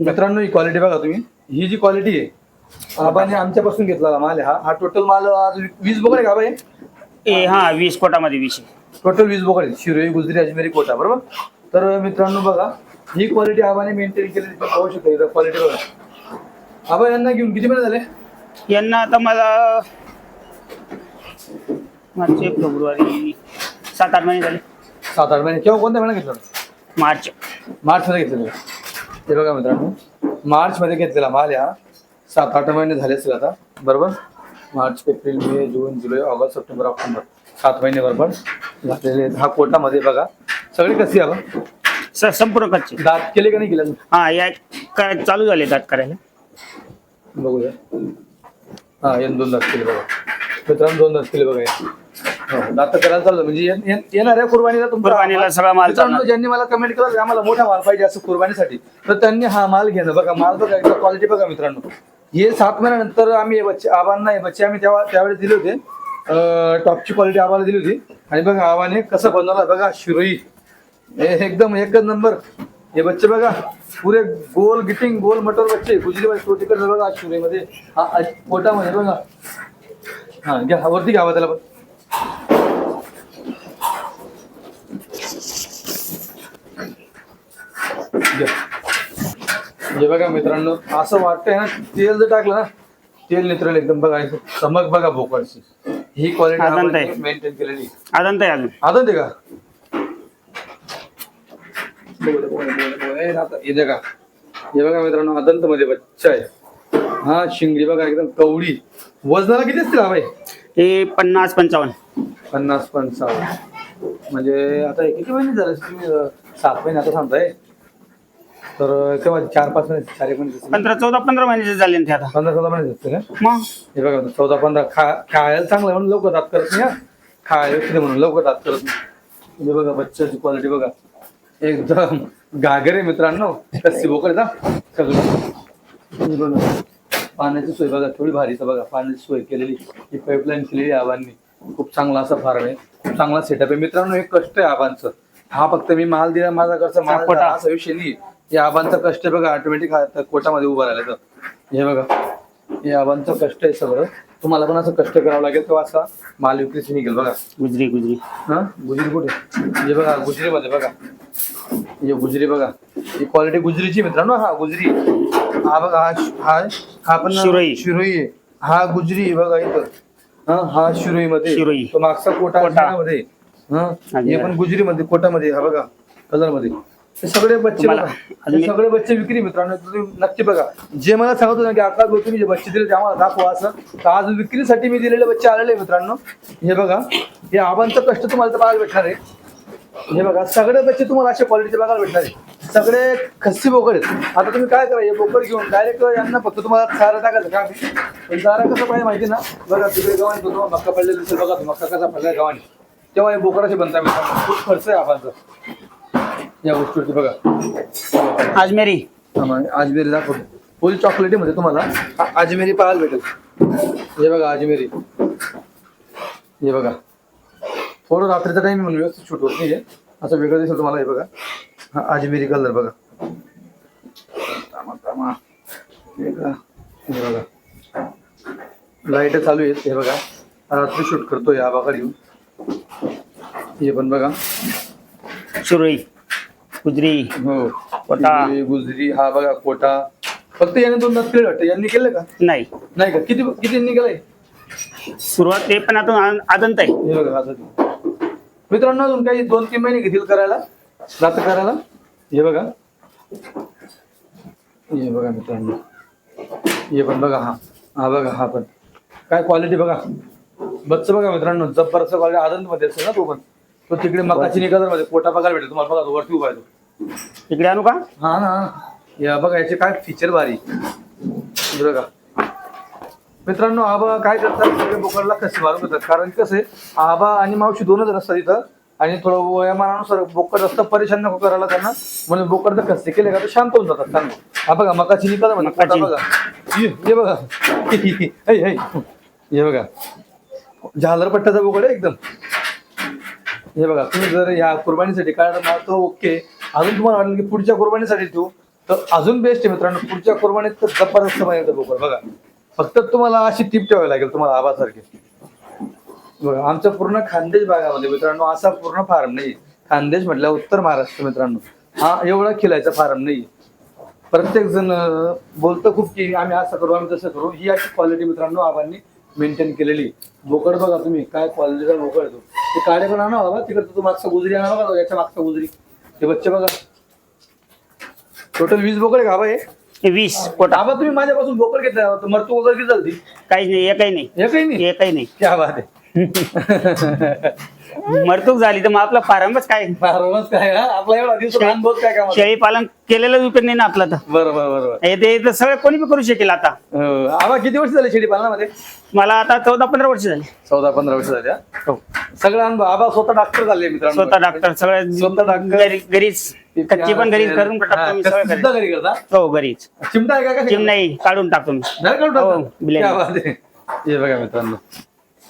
मित्रांनो ही क्वालिटी बघा तुम्ही. ही जी क्वालिटी आहे आबाने आमच्यापासून घेतलेला माल आहे. हा हा टोटल माल आज वीस बोकडे का बाई? ए हा वीस कोटामध्ये वीस आहे. टोटल वीस बोकडे शिरोई गुजरी अजमेरी कोटा बरोबर? तर मित्रांनो बघा ही क्वालिटी आबाने मेंटेन केली तुम्ही पाहू शकता क्वालिटी बघा. आबा यांना घेऊन किती महिने झाले? यांना आता मला मार्च फेब्रुवारी सात आठ महिने झाले. सात आठ महिने. केव्हा कोणत्या महिन्यात घेतला? मार्च. मार्च मध्ये घेतलेला हे बघा मित्रांनो मार्च मध्ये घेतलेला माल हा सात आठ महिने झाले असेल आता बरोबर? मार्च एप्रिल मे जून जुलै ऑगस्ट सप्टेंबर ऑक्टोबर सात महिने बरोबर घातलेले. हा कोटामध्ये बघा. सगळे कसे आहे स संपूर्ण कच्चे. दात केले का नाही केले? हा या काय चालू झाले दात करायला? बघूया. हा दोन दात केले बघा. मित्रांनो दोन दात केले बघा. हो, दात करायला चाललं. म्हणजे येण- येण- येणाऱ्या कुर्बानीला तुमचा कुर्बानीला सगळा माल मित्रांनो. ज्यांनी मला कमेंट केलं आम्हाला मोठा माल पाहिजे असं कुर्बानीसाठी तर त्यांनी हा माल घेणं. बघा माल बघा एकदा क्वालिटी बघा मित्रांनो. हे सात महिन्यानंतर आम्ही हे बच्चे आबांना हे बच्चे आम्ही तेव्हा त्यावेळेस दिले होते. टॉपची क्वालिटी आबाला दिली होती. आणि बघा आबाने कसं बनवला. बघा शिरोई. हे एकदम एकच नंबर हे बच्चे बघा पुरे गोल गिटिंग गोल मटर बच्चे. गुजरी बच्चे तो तिकडे बघा शिरोईमध्ये. हा पोटामध्ये बघा. हा घ्या हा, वरती घ्यावा त्याला पण घ्या. हे बघा मित्रांनो असं वाटतंय ना तेल जर टाकलं ना तेल नित्रल एकदम बघा इथं चमक बघा भोकळची ही आनंद आहे. क्वालिटी मेंटेन केलेली आनंद आहे अजून आहे का आता हे बघा हे बघा मित्रांनो अदंत मध्ये बच्चा आहे हा शिंगडी बघा एकदम कवडी. वजनाला किती असतील हा बाई हे पन्नास पंचावन्न. पन्नास पंचावन्न. म्हणजे आता हे किती महिने झाले? तुम्ही अं, सात महिने आता सांगताय तर अं, केव्हा चार पाच महिने चार एक महिने. पंधरा चौदा पंधरा महिन्याचे झाले ना ते आता. पंधरा चौदा महिने असतील का? मग? हे बघा चौदा पंधरा खा खायला चांगलं आहे म्हणून लवकर दात करत नाही हा. खायला म्हणून लवकर दात करत नाही. हे बघा बच्चाची क्वालिटी बघा. एकदम घागरे मित्रांनो. कस्सी बोकड ना? सगळं. हे बघा. पाण्याची सोय बघा थोडी भारीच बघा पाण्याची सोय केलेली ही पाईपलाईन केलेली आबांनी. खूप चांगला असा फार्म आहे. खूप चांगला सेटअप आहे. मित्रांनो हे कष्ट आहे आबांचं. हा फक्त मी माल दिला माझा कसं माल. झाला असा विषय नाही हे आबांचा कष्ट आहे बघा ऑटोमॅटिक कोटामध्ये उभं राहिलं तर हे बघा हे आबांचं कष्ट आहे सगळं. तुम्हाला पण असं कष्ट करावं लागेल तेव्हा असा. माल विक्रीची निघेल बघा. गुजरी गुजरी. हा? गुजरी कुठे? हे बघा गुजरीमध्ये बघा. हे गुजरी बघा. ही क्वालिटी गुजरीची मित्रांनो. हा गुजरी. हा बघा हा श- हा हा पण शिरोई. शिरोई आहे. हा गुजरी आहे बघा इथं. हा हा शिरोई मध्ये शिरोई. तो मागचा कोटा कोटा. मध्ये हा पण गुजरी मध्ये कोटामध्ये हा बघा कलरमध्ये हे सगळे बच्चे तुम्हाला बघा. हे सगळे बच्चे विक्री मित्रांनो. तुम्ही नक्की बघा. जे मला सांगत होतं की आता तुम्ही जे बच्चे दिले ते आम्हाला दाखवा असं. तर आज विक्रीसाठी मी दिलेले बच्चे आलेले आहे मित्रांनो. हे बघा. हे आबांचं कष्ट तुम्हाला तर बघायला भेटणार आहे. हे बघा सगळे बच्चे तुम्हाला अशा क्वालिटीचे बघायला भेटणार आहे. सगळे खस्सी बोकड आहेत. आता तुम्ही काय करा हे बोकड घेऊन डायरेक्ट यांना फक्त तुम्हाला चारा टाकायचं का? पण चारा कसं पाहिजे माहिती ना? बघा तिकडे गव्हाणी तो तुम्हाला मक्का पडलेला दिसेल बघा तो मक्का कसा पडलाय गव्हाणी. तेव्हा हे बोकडाचे बनता खूप खर्च आहे आबांचा या गोष्टीवरती बघा. अजमेरी. अजमेरी दाखवतो. फुल चॉकलेटीमध्ये तुम्हाला आ- अजमेरी पाहायला भेटेल. हे बघा अजमेरी. हे बघा. थोडं रात्रीचा टाइम म्हणून व्यवस्थित शूट होत नाही असं वेगळं दिसेल तुम्हाला हे बघा. हा अजमेरी कलर बघा. थांबा, थांबा. हे बघा हे बघा. लाइट चालू आहेत हे बघा. रात्री शूट करतोय या बघा येऊन हे पण बघा. शिरोई गुजरी हो कोटा. गुजरी, गुजरी हा बघा कोटा. फक्त याने दोन दात केले वाटतं. यांनी केलं का? नाही. नाही का? किती किती यांनी केलंय? सुरुवात ते पण आता आदंत आहे. हे बघा आता. मित्रांनो अजून काही दोन तीन महिने घेतील करायला. दात करायला? हे बघा. हे बघा मित्रांनो. हे पण बघा हा. हा बघा हा पण. काय क्वालिटी बघा. बच्च बघा मित्रांनो. जबरदस्त क्वालिटी आदंत मध्ये असेल ना तो पण. तो तिकडे मकाची निकाल मध्ये पोटा बघायला भेटेल. तुम्हाला बघा तो वरती उभा आहे तो. इकडे आणू का? हा ना या बघा याचे काय फीचर भारी. हे बघा. मित्रांनो आबा काय करतात? सगळे बोकडला कसे मारून देतात? कारण कसं आहे आबा आणि मावशी दोनच असतात इथं आणि थोडं वयामानानुसार बोकड रस्ता परेशान नको करायला त्यांना. म्हणून बोकड जर कसे केले का तर शांत होऊन जातात चांगले. हा बघा मकाची निकाल मकाची. बघा. ये ये बघा. हे, हे. हे बघा. झालर पट्ट्याचा बोकड आहे एकदम. हे बघा तुम्ही जर या कुर्बानीसाठी काढणार तो ओके. अजून तुम्हाला वाटेल की पुढच्या कुर्बानीसाठी ठेवू. तर अजून बेस्ट आहे मित्रांनो पुढच्या कुर्बानीत तर जबरदस्त पाहिजे बोकड. बघा. फक्त तुम्हाला अशी टीप ठेवावी लागेल तुम्हाला आबासारखी. बघा आमच्या पूर्ण खानदेश भागामध्ये मित्रांनो असा पूर्ण फार्म नाही. खानदेश म्हटलं उत्तर महाराष्ट्र मित्रांनो. हा एवढा खिलायचा फार्म नाही. प्रत्येक जण बोलतं खूप की आम्ही असं करू आम्ही तसं करू. ही अशी क्वालिटी मित्रांनो आबांनी मेंटेन केलेली. बोकड बघा तुम्ही काय क्वालिटीचा बोकड तो. ते काडे पण आणा बाबा तिकडचं तो मागचा गुजरी आणा बघा याच्या मागचा गुजरी ते बच्चे बघा. टोटल वीस बोकड आहे का बा हे? वीस पोटा. आबा तुम्ही माझ्यापासून बोकड घेतला मरतू वगैरे किती झाली काहीच नाही एकही नाही. एकही नाही? एकही नाही. क्या बात आहे. मरतूक झाली तर मग आपला फार्मच काय? फारच काय हा? आपला एवढा दिवस अनुभव काय का शेळी पालन केलेलं उपयोग नाही ना आपला तर. बरोबर बरोबर. हे ते तर सगळं कोणी बी करू शकेल आता. हो. आबा किती वर्ष झाले शेडी पालनामध्ये मला आता चौदा पंधरा वर्ष झाली. चौदा पंधरा वर्ष झाले हा? हो. सगळं अनुभव आबा स्वतः डॉक्टर झाले मित्रांनो. स्वतः डॉक्टर सगळं स्वतः डॉक्टर. घरी घरीच. कच्ची पण घरीच करून टाकतो मी हा, सगळं सुद्धा घरी. घरी करता? हो घरीच. चिमटा आहे का? काय? चिम नाही काढून टाकतो मी. नाही काढून हो, टाकता? blend. क्या बात आहे. हे बघा मित्रांनो.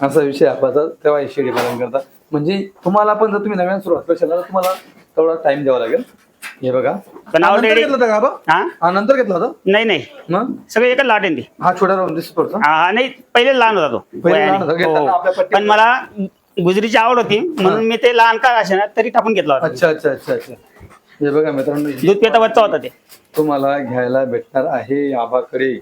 असा विषय आपाचा तेव्हा शेळी पालन करता. म्हणजे तुम्हाला पण जर तुम्ही नव्याने सुरुवात करशाल तर तुम्हाला तेवढा टाइम द्यावा लागेल. हे बघा. पण हा, नंतर घेतला होता का आबा हा? हा नंतर घेतला होता? नाही नाही. मग? सगळं एकच लाट आहे ती हा छोटा राहून दिसत पडतो हा नाही पहिले लहान होता तो. पहिले लहान होता, वयाने. घेताना हो. पण मला गुजरीची आवड होती. म्हणून मी ते लहान का असे ना तरी टाकून घेतला होता. अच्छा अच्छा अच्छा अच्छा. हे बघा मित्रांनो दूध पिता बच्चा होता ते. तुम्हाला घ्यायला भेटणार आहे आबाकडे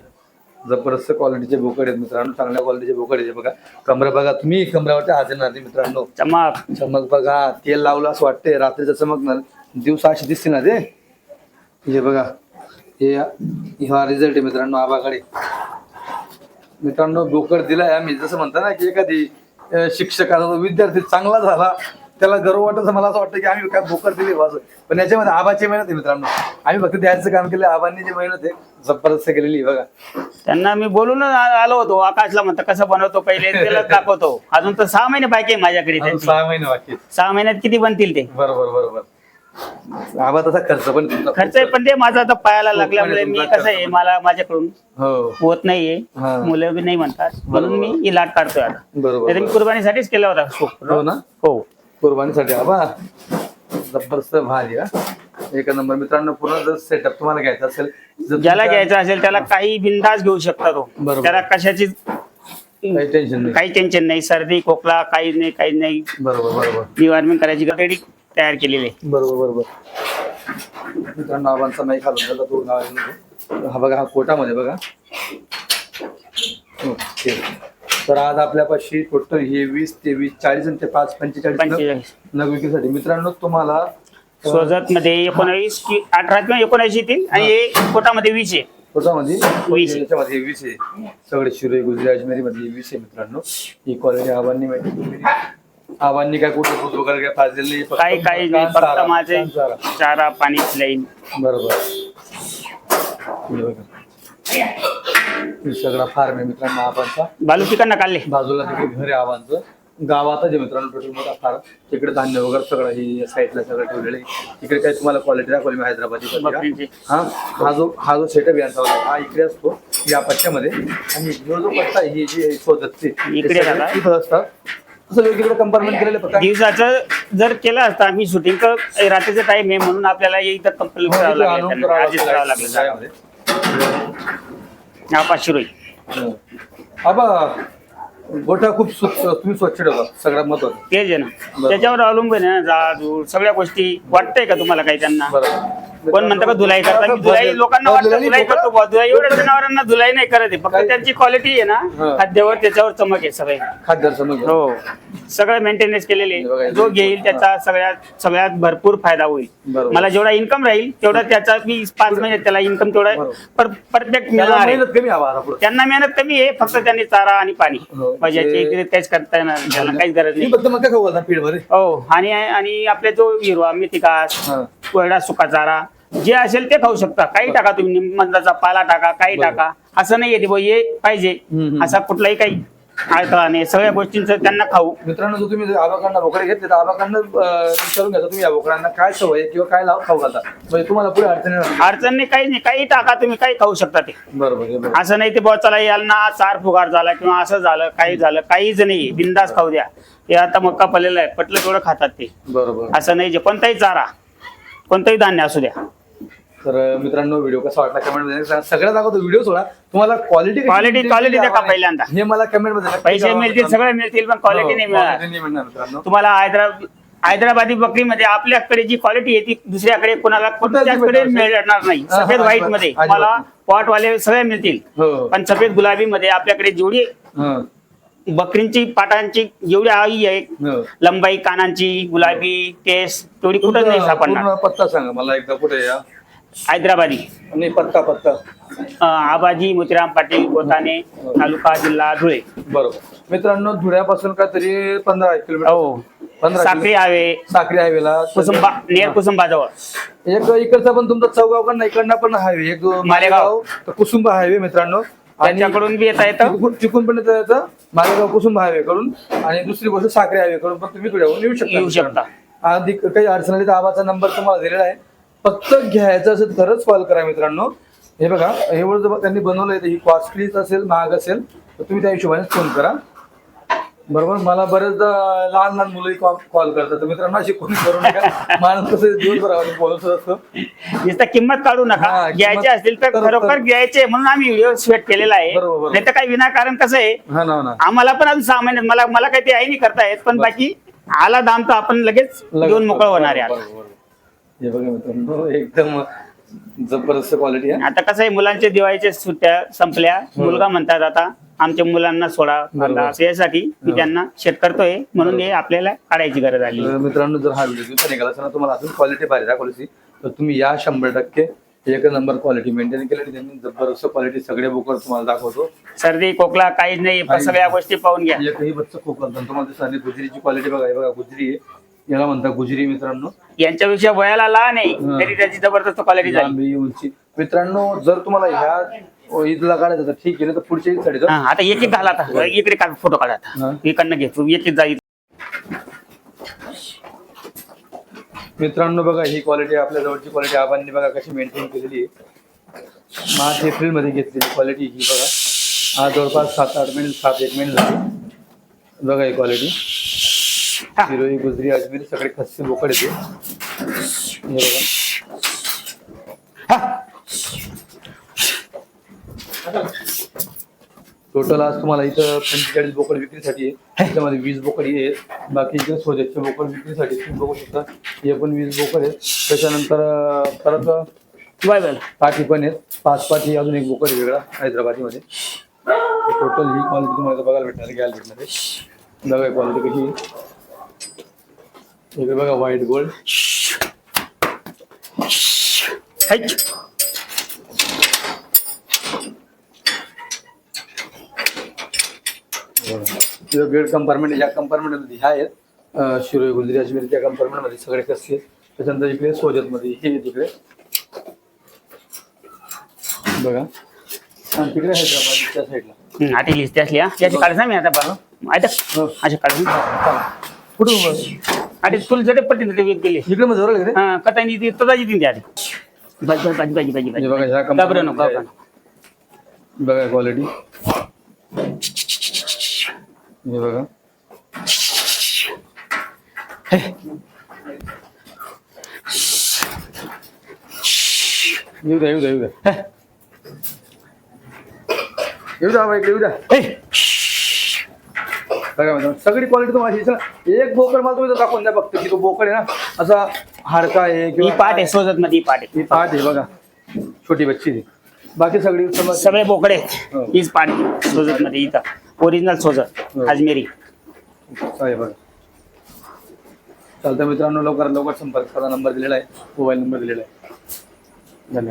जबरदस्त क्वालिटीचे बोकड आहेत मित्रांनो चांगल्या क्वालिटीचे बोकड आहेत. हे बघा कमरा बघा तुम्ही कमऱ्यावरती हाजर नाही मित्रांनो. चमक. चमक बघा तेल लावलं असं वाटतंय रात्रीचं चमकणार. दिवसा अशी दिसते ना ते? हे बघा हे हा रिझल्ट आहे मित्रांनो आबाकडे. मित्रांनो बोकड दिलाय आम्ही. जसं म्हणतो ना की एखादी शिक्षकाचा विद्यार्थी चांगला झाला त्याला गर्व वाटत मला असं वाटतं की आम्ही काय बोकड दिली बस पण याच्यामध्ये आबाची मेहनत आहे मित्रांनो. आम्ही फक्त द्यायचं काम केलं आबांनी जी मेहनत आहे जबरदस्त केलेली आहे बघा. त्यांना मी बोलून आ- आलो होतो आकाशला म्हणतो कसं बनवतो पहिले? त्याला दाखवतो. अजून तर सहा महिने बाकी आहे माझ्याकडे अजून त्यांची. सहा महिने बाकी आहेत. सहा महिन्यात किती बनतील ते? बरोबर बरोबर. आबा तसा खर्च पण खर्च आहे पण ते माझा आता पायाला लागल्यामुळे मी तुमचा कसं आहे मला माझ्याकडून हो. होत नाहीये. हा. मुलं बी नाही म्हणतात. म्हणून मी बरोबर. ही लाट काढतोय आता. बरोबर नाही तर मी कुर्बानीसाठीच केला होता हो ना? हो. कुर्बानीसाठी आबा. जबरदस्त भारी हा. एक नंबर. मित्रांनो पूर्ण जर सेटअप तुम्हाला घ्यायचा असेल जर ज्याला तुमच्या- घ्यायचं असेल त्याला काही बिंदास घेऊ शकता तो. बरोबर. त्याला कशाची काही टेन्शन नाही. काही टेन्शन नाही. सर्दी खोकला काही नाही काही नाही. बरोबर बरोबर. निवारमेंट करायची रेडी तयार केलेली आहे. बरोबर बरोबर. मित्रांनो आबांचा माईक हालून झाला तो गावाला नको. हा बघा हा कोटामध्ये बघा. ओके. तर आज आपल्यापाशी टोटल हे वीस ते वीस चाळीस आणि ते पाच पंचेचाळीस पंचेचाळीस. नग विक्रीसाठी मित्रांनो तुम्हाला स्वजत मध्ये एकोणावीस कि अठरा किंवा एकोणऐंशी येतील आणि हे. कोटामध्ये वीस आहे. कोटामध्ये? वीस. याच्यामध्ये वीस आहे. सगळे शिरे गुजरी अजमेरी मध्ये वीस आहे मित्रांनो. ही क्वालिटी आबांनी माहिती. आबांनी काय कुठं? दूध वगैरे काय पाजलेलं नाही फक्त काही काही नाही कान फक्त चारा, माझे कान चारा. चारा पाणी लाईन बरोबर. हे बघा. हे सगळा फार्म आहे मित्रांनो आबांचा. बालू तिकडनं काढले. बाजूला तिकडे घर आहे आबांचं. गावातच आहे मित्रांनो टोटल मोठा फार्म तिकडे धान्य वगैरे सगळं ही साईडला सगळं ठेवलेलं आहे. तिकडे काय तुम्हाला क्वालिटी दाखवली मी हैदराबादी बकरींची. हा. हा जो हा जो सेटअप यांचा होता हा इकडे असतो या पट्ट्यामध्ये. आणि जो जो पट्टा ही जी शोधत इकडे झाला. इथं असतात. असं वेगवेगळे कंपार्टमेंट केलेले फक्त दिवसाचं जर केलं असतं आम्ही शूटिंग तर रात्रीचा टाइम आहे म्हणून आपल्याला इथं कंप्लीट करावं इथं आणून लागलं. हा पाचशे रुपये. आबा गोठा खूप स्वच्छ तुम्ही स्वच्छ ठेवता सगळ्यात महत्वाचं. तेच आहे ना. त्याच्यावर अवलंबून आहे ना जाळ सगळ्या गोष्टी वाटतंय का तुम्हाला काही त्यांना? बरोबर. कोण म्हणतं का धुलाई करता धुलाई लोकांना वाटतं धुलाई करतो बुवा. धुलाई एवढ्या जनावरांना धुलाई नाही करत आहे फक्त त्यांची क्वालिटी आहे हा. ना खाद्यावर त्याच्यावर चमक आहे सगळे खाद्य समज हो सगळं मेंटेनन्स केलेले जो घेईल त्याचा सगळ्यात सगळ्यात भरपूर फायदा होईल. मला जेवढा इन्कम राहील तेवढा त्याचा मी पाच महिन्यात त्याला इन्कम तेवढा. परफेक्ट मिळणार आहे. त्यांना मेहनत कमी आहे फक्त त्यांनी चारा आणि पाणी हो. म्हणजे याच्या ते- व्यतिरिक्त काहीच करता येणार. त्याला काहीच गरज नाही हो आणि आणि आपले जो हिरवा मेथी घास हा. कोरडा सुका चारा जे असेल ते खाऊ शकता. काही टाका तुम्ही निंबाचा पाला टाका काही बरोबर. टाका. असं नाही येते हे पाहिजे. हम्म. असा कुठलाही काही अडथळा नाही. सगळ्या गोष्टींचं त्यांना खाऊ. मित्रांनो जर तुम्ही आबाकांना बोकडे घेतले तर आबाकांना अं, विचारून घ्या. तुम्ही या बोकडांना काय सवय आहे किंवा काय लाव खाऊ घालता म्हणजे तुम्हाला पुढे अडचणी. अडचण नाही काही नाही. काही टाका तुम्ही काही खाऊ शकता ते. बरोबर बरोबर. असं नाही ते बुवा चला यांना चार फुगार झाला किंवा असं झालं काही झालं काहीच नाही. बिंदास खाऊ द्या. हे आता मक्का पडलेला आहे. पटलं तेवढं खातात ते. बरोबर असं नाही जे कोणताही चारा कोणतंही धान्य असू द्या. तर मित्रांनो व्हिडिओ कसा वाटला कमेंटमध्ये सांगा. सगळ्यात दाखवतो व्हिडिओ सोडा तुम्हाला क्वालिटी Quality- quality दाखवा पहिल्यांदा. हे मला कमेंटमध्ये नक्की पैसे मिळतील. सगळे मिळतील पण क्वालिटी हो, नाही मिळणार quality नाही मिळणार मित्रांनो तुम्हाला हैदराबाद हैदराबादी बकरीमध्ये आपल्याकडे जी क्वालिटी आहे ती दुसऱ्याकडे कोणाला नाही. मिळणार नाही सफेद व्हाईटमध्ये मला. पॉट वाले सगळे मिळतील हो पण सफेद गुलाबी मध्ये आपल्याकडे जेवढी बकरींची पाटांची जेवढी आई आहे हो. लंबाई कानांची गुलाबी केस तेवढी कुठं नाही सापडणार पत्ता सांगा मला एकदा कुठे या हैदराबादी। नाही पत्ता पत्ता. अं, आबाजी मोतीराम पाटील गोताने तालुका जिल्हा धुळे. बरोबर. मित्रांनो धुळ्यापासून का तरी पंधरा किलोमीटर. हो. पंधरा साखरी हायवे. साखरी हायवेला. कुसुंबा नियर कुसुंबाजवळ. एक इकडचा पण तुमचा चौगावकडनं इकडनं पण हायवे. एक मालेगाव. तर कुसुंबा हायवे मित्रांनो. आणि त्यांच्याकडून बी येता येतं? चिकून चिकून पण येतं येतं. मालेगाव कुसुंबा हायवे कडून आणि दुसरी गोष्ट साखरी हायवे कडून पण तुम्ही येऊ शकता येऊ शकता. आधी काही अडचण आली तर आबाचा नंबर तुम्हाला दिलेला आहे. फक्त घ्यायचं असेल तरच कॉल करा मित्रांनो. हे बघा हे जर त्यांनी बनवलं आहे ही कॉस्टलीच असेल महाग असेल तर तुम्ही त्या हिशोबाने फोन करा. बरोबर? मला बरेचदा लहान लहान मुलंही कॉल करतात. तर मित्रांनो अशी कोणी करू नका. माणूस कसं दिवसभर बोलत असतो. नुसतं किंमत काढू नका. घ्यायचे असतील तर खरोखर घ्यायचे म्हणून आम्ही व्हिडिओ सेट केलेला आहे. नाही तर काही विनाकारण कसं आहे? आम्हाला पण अजून सहा महिन्यात मला मला काही ते आहे नाही करता येत पण. बाकी आला दाम तर आपण लगेच देऊन मोकळ होणार आहे. हे बघा मित्रांनो एकदम जबरदस्त क्वालिटी आहे. आता कसं आहे मुलांचे दिवाळीच्या सुट्ट्या संपल्या. मुलगा म्हणतात आता आमच्या मुलांना सोडा बरोबर. यासाठी मी हो. त्यांना शेत करतोय म्हणून हे आपल्याला काढायची गरज आली. तर मित्रांनो जर हा व्हिडिओ दिवसा निघाला असेल ना तुम्हाला अजून क्वालिटी पाहिजे दाखवली तर तुम्ही या शंभर टक्के एक नंबर क्वालिटी मेंटेन केलेली त्यांनी जबरदस्त क्वालिटी सगळे बोकर तुम्हाला दाखवतो. सर्दी खोकला काहीच नाही पण सगळ्या. गोष्टी पाहून घ्या. एकही बच्चा खूप करतात तुम्हाला दिसणार गुजरीची क्वालिटी बघा हे बघा गुजरी आहे. याला म्हणतात गुजरी मित्रांनो. यांच्यापेक्षा वयाला लहान आहे. तरी त्याची जबरदस्त क्वालिटी झाली. लांबी उंची. मित्रांनो जर तुम्हाला ह्या ईदला काढायचं तर ठीक आहे तर पुढच्या ईदसाठी हा, आता एक एक घाला आता. इकडे काढ फोटो काढा हा. आता इकडनं घे तू एक एक जाईल मित्रांनो बघा ही क्वालिटी आपल्या जवळची क्वालिटी आपण बघा कशी मेंटेन केलेली आहे. मार्च एप्रिलमध्ये घेतलेली क्वालिटी ही बघा. आज जवळपास सात आठ महिने सात एक महिने झाले. बघा ही क्वालिटी. हिरोई गुजरी अजमेरी सगळे खस्सी बोकड येते टोटल आज तुम्हाला इथं पंचेचाळीस बोकड विक्रीसाठी आहे. त्याच्यामध्ये वीस बोकड हे आहेत. बाकी इकडे सोजाचे बोकड विक्रीसाठी तुम्ही बघू शकता. हे पण वीस बोकड आहेत. त्याच्यानंतर परत पाठी पण आहेत. पाच पाठी अजून एक बोकड वेगळा हैदराबादीमध्ये. टोटल ही क्वालिटी तुम्हाला बघायला भेटणार आहे घ्यायला भेटणार आहे. बघा क्वालिटी कशी आहे. इकडे बघा व्हाईट गोल्ड बेड कंपार्टमेंट या कंपार्टमेंटमध्ये ह्या आहेत शिरोई गुजरी अजमेर त्या कंपार्टमेंटमध्ये सगळे कसे आहेत त्याच्यानंतर इकडे सोजतमध्ये हे तिकडे बघा. आणि तिकडे हैदराबाद त्या साईडला. आता लिस्ट असली हा. काढ ना मी आता पण आता. अशा काढून. कुठं आणि तुला जडे वेग गेले इकडे मग जवळ का हा कथानी ती तदाची तीन आधी. भाजी भाजी भाजी भाजी हे बघा ह्या घाबरू नको कंपनी घाबरू नको. बघा क्वालिटी हे बघा. येऊ द्या येऊ द्या येऊ द्या. येऊ द्या इकडे येऊ द्या. ए, बघा मित्रांनो, सगळी क्वालिटी तुम्हाला. एक बोकड मला तुम्ही दाखवून द्या फक्त की तो बोकड आहे ना असा हाडका आहे ही पाट आहे सोजत मध्ये ही पाट आहे. ही पाठ आहे बघा. छोटी बच्ची आहे. बाकी सगळी समज सगळे बोकडे हो. हीच आहे सोजत मध्ये इथं. ओरिजिनल सोजत हो. अजमेरी आहे बघा. चालतं मित्रांनो लवकरात लवकर संपर्क साधा. नंबर दिलेला आहे मोबाईल नंबर दिलेला आहे. धन्यवाद.